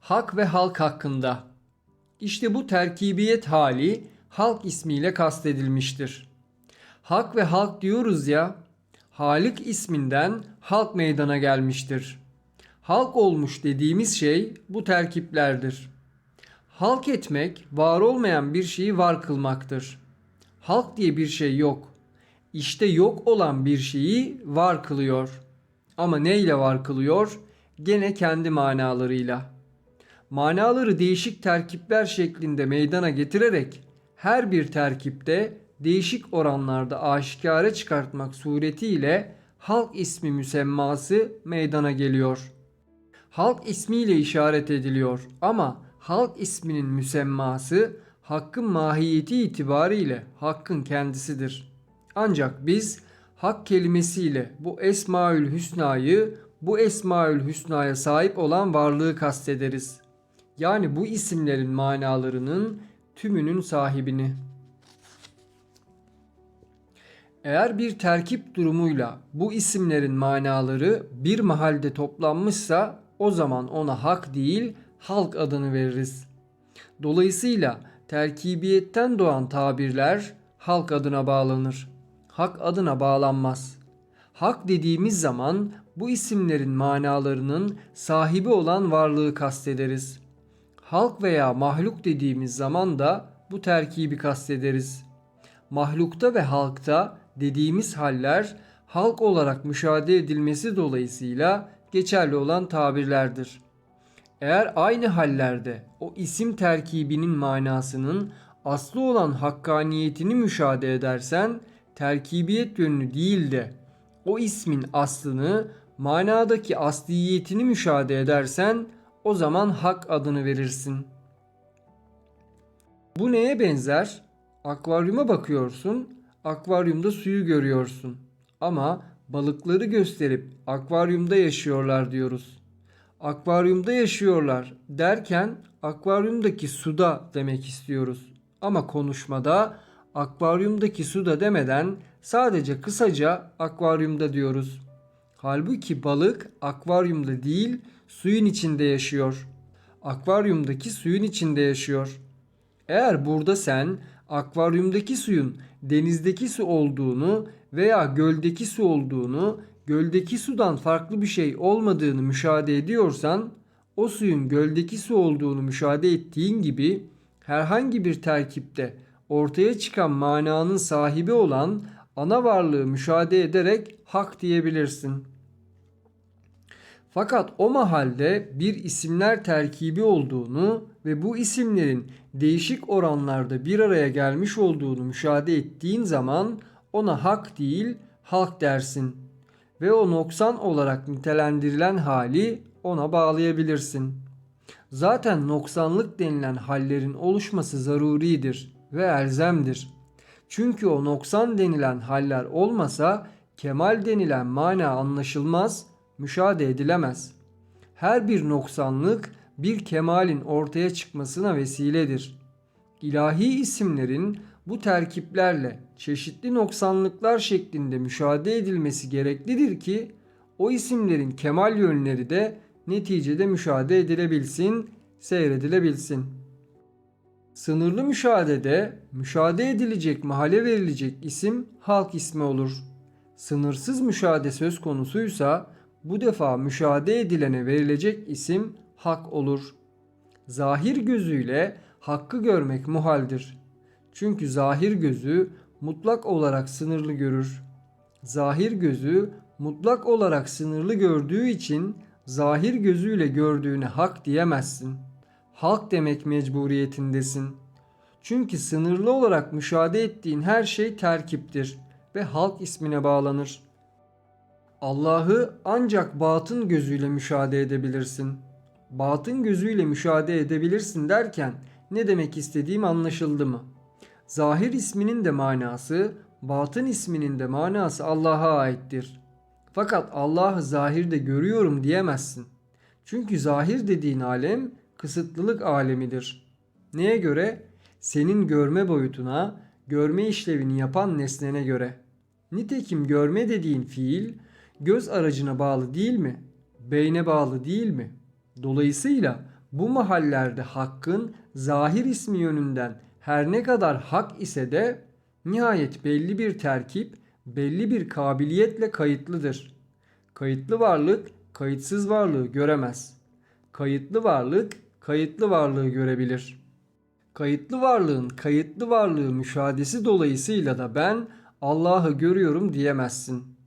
Hak ve halk hakkında. İşte bu terkibiyet hali halk ismiyle kastedilmiştir. Hak ve halk diyoruz ya, Halik isminden halk meydana gelmiştir. Halk olmuş dediğimiz şey bu terkiplerdir. Halk etmek var olmayan bir şeyi var kılmaktır. Halk diye bir şey yok. İşte yok olan bir şeyi var kılıyor. Ama neyle var kılıyor? Gene kendi manalarıyla. Manaları değişik terkipler şeklinde meydana getirerek her bir terkipte değişik oranlarda aşikare çıkartmak suretiyle halk ismi müsemması meydana geliyor. Halk ismiyle işaret ediliyor ama halk isminin müsemması hakkın mahiyeti itibariyle hakkın kendisidir. Ancak biz hak kelimesiyle bu Esmaül Hüsna'yı bu Esmaül Hüsna'ya sahip olan varlığı kastederiz. Yani bu isimlerin manalarının tümünün sahibini. Eğer bir terkip durumuyla bu isimlerin manaları bir mahalde toplanmışsa o zaman ona hak değil halk adını veririz. Dolayısıyla terkibiyetten doğan tabirler halk adına bağlanır. Hak adına bağlanmaz. Hak dediğimiz zaman bu isimlerin manalarının sahibi olan varlığı kastederiz. Halk veya mahluk dediğimiz zaman da bu terkibi kastederiz. Mahlukta ve halkta dediğimiz haller halk olarak müşahede edilmesi dolayısıyla geçerli olan tabirlerdir. Eğer aynı hallerde o isim terkibinin manasının aslı olan hakkaniyetini müşahede edersen terkibiyet yönünü değil de o ismin aslını manadaki asliyetini müşahede edersen o zaman hak adını verirsin. Bu neye benzer? Akvaryuma bakıyorsun, akvaryumda suyu görüyorsun. Ama balıkları gösterip akvaryumda yaşıyorlar diyoruz. Akvaryumda yaşıyorlar derken akvaryumdaki suda demek istiyoruz. Ama konuşmada akvaryumdaki suda demeden sadece kısaca akvaryumda diyoruz. Halbuki balık akvaryumda değil suyun içinde yaşıyor. Akvaryumdaki suyun içinde yaşıyor. Eğer burada sen akvaryumdaki suyun denizdeki su olduğunu veya göldeki su olduğunu, göldeki sudan farklı bir şey olmadığını müşahede ediyorsan, o suyun göldeki su olduğunu müşahede ettiğin gibi herhangi bir terkipte ortaya çıkan mananın sahibi olan ana varlığı müşahede ederek hak diyebilirsin. Fakat o mahalde bir isimler terkibi olduğunu ve bu isimlerin değişik oranlarda bir araya gelmiş olduğunu müşahede ettiğin zaman ona hak değil halk dersin ve o noksan olarak nitelendirilen hali ona bağlayabilirsin. Zaten noksanlık denilen hallerin oluşması zaruridir ve elzemdir. Çünkü o noksan denilen haller olmasa kemal denilen mana anlaşılmaz, müşahede edilemez. Her bir noksanlık bir kemalin ortaya çıkmasına vesiledir. İlahi isimlerin bu terkiplerle çeşitli noksanlıklar şeklinde müşahede edilmesi gereklidir ki o isimlerin kemal yönleri de neticede müşahede edilebilsin, seyredilebilsin. Sınırlı müşahedede müşahede edilecek mahalle verilecek isim halk ismi olur. Sınırsız müşahede söz konusuysa bu defa müşahede edilene verilecek isim hak olur. Zahir gözüyle hakkı görmek muhaldir. Çünkü zahir gözü mutlak olarak sınırlı görür. Zahir gözü mutlak olarak sınırlı gördüğü için zahir gözüyle gördüğüne hak diyemezsin. Halk demek mecburiyetindesin. Çünkü sınırlı olarak müşahede ettiğin her şey terkiptir ve halk ismine bağlanır. Allah'ı ancak batın gözüyle müşahede edebilirsin. Batın gözüyle müşahede edebilirsin derken ne demek istediğim anlaşıldı mı?'' Zahir isminin de manası, batın isminin de manası Allah'a aittir. Fakat Allah'ı zahirde görüyorum diyemezsin. Çünkü zahir dediğin alem kısıtlılık alemidir. Neye göre? Senin görme boyutuna, görme işlevini yapan nesnene göre. Nitekim görme dediğin fiil göz aracına bağlı değil mi? Beyne bağlı değil mi? Dolayısıyla Bu mahallerde hakkın zahir ismi yönünden her ne kadar hak ise de nihayet belli bir terkip, belli bir kabiliyetle kayıtlıdır. Kayıtlı varlık kayıtsız varlığı göremez. Kayıtlı varlık kayıtlı varlığı görebilir. Kayıtlı varlığın kayıtlı varlığı müşahadesi dolayısıyla da ben Allah'ı görüyorum diyemezsin.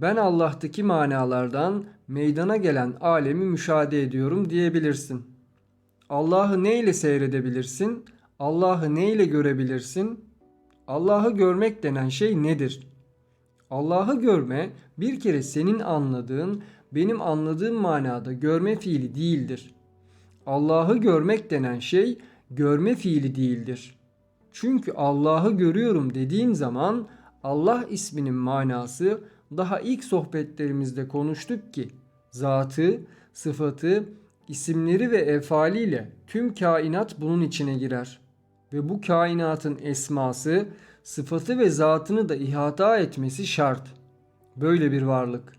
Ben Allah'taki manalardan meydana gelen alemi müşahede ediyorum diyebilirsin. Allah'ı neyle seyredebilirsin? Allah'ı neyle görebilirsin? Allah'ı görmek denen şey nedir? Allah'ı görme bir kere senin anladığın, benim anladığım manada görme fiili değildir. Allah'ı görmek denen şey görme fiili değildir. Çünkü Allah'ı görüyorum dediğim zaman Allah isminin manası daha ilk sohbetlerimizde konuştuk ki zatı, sıfatı, isimleri ve efaliyle tüm kainat bunun içine girer. Ve bu kainatın esması, sıfatı ve zatını da ihata etmesi şart. Böyle bir varlık.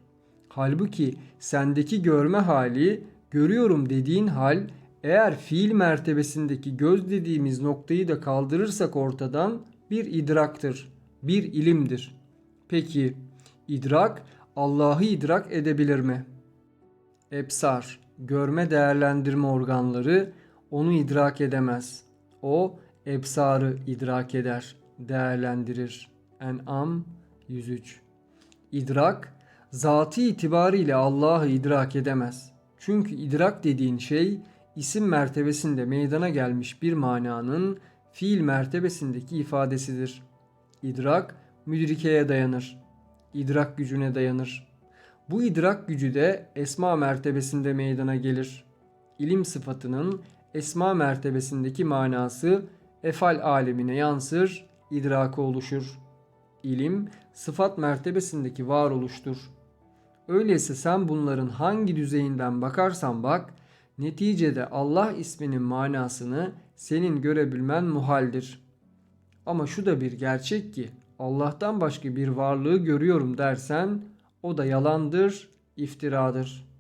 Halbuki sendeki görme hali, görüyorum dediğin hal eğer fiil mertebesindeki göz dediğimiz noktayı da kaldırırsak ortadan bir idraktır, bir ilimdir. Peki idrak Allah'ı idrak edebilir mi? Ebsar, görme değerlendirme organları onu idrak edemez. O ebsarı idrak eder, değerlendirir. En'am 103 İdrak, zatı itibariyle Allah'ı idrak edemez. Çünkü idrak dediğin şey isim mertebesinde meydana gelmiş bir mananın fiil mertebesindeki ifadesidir. İdrak müdrikeye dayanır. İdrak gücüne dayanır. Bu idrak gücü de esma mertebesinde meydana gelir. İlim sıfatının esma mertebesindeki manası efal alemine yansır, idraka oluşur. İlim sıfat mertebesindeki varoluştur. Öyleyse sen bunların hangi düzeyinden bakarsan bak, neticede Allah isminin manasını senin görebilmen muhaldir. Ama şu da bir gerçek ki Allah'tan başka bir varlığı görüyorum dersen o da yalandır, iftiradır.''